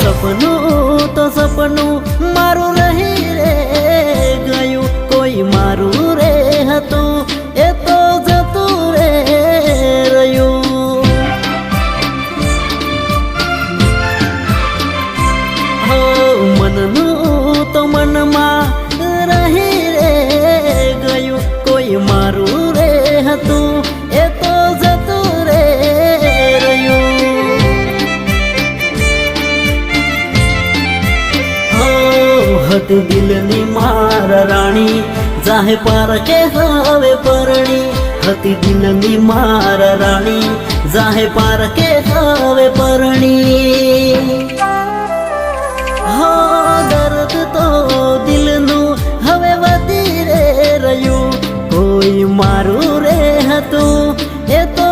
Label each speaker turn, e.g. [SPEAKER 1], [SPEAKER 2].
[SPEAKER 1] સપનું, તો સપનું મારું રહી રે. ગયું કોઈ મારું રે હતું, એ તો જતું રે રહ્યું. હો, મનનું તો મનમાં રહી રે. ગયું કોઈ મારું રે હતું, એ તો હતી દિલની માર રાણી, જાહે પારખે હવે પરણી. હતી દિલની માર રાણી, જાહે પારખે હવે પરણી. હો તો દિલનું હવે વધી રે રહ્યું. કોઈ મારું રે હતું, એ તો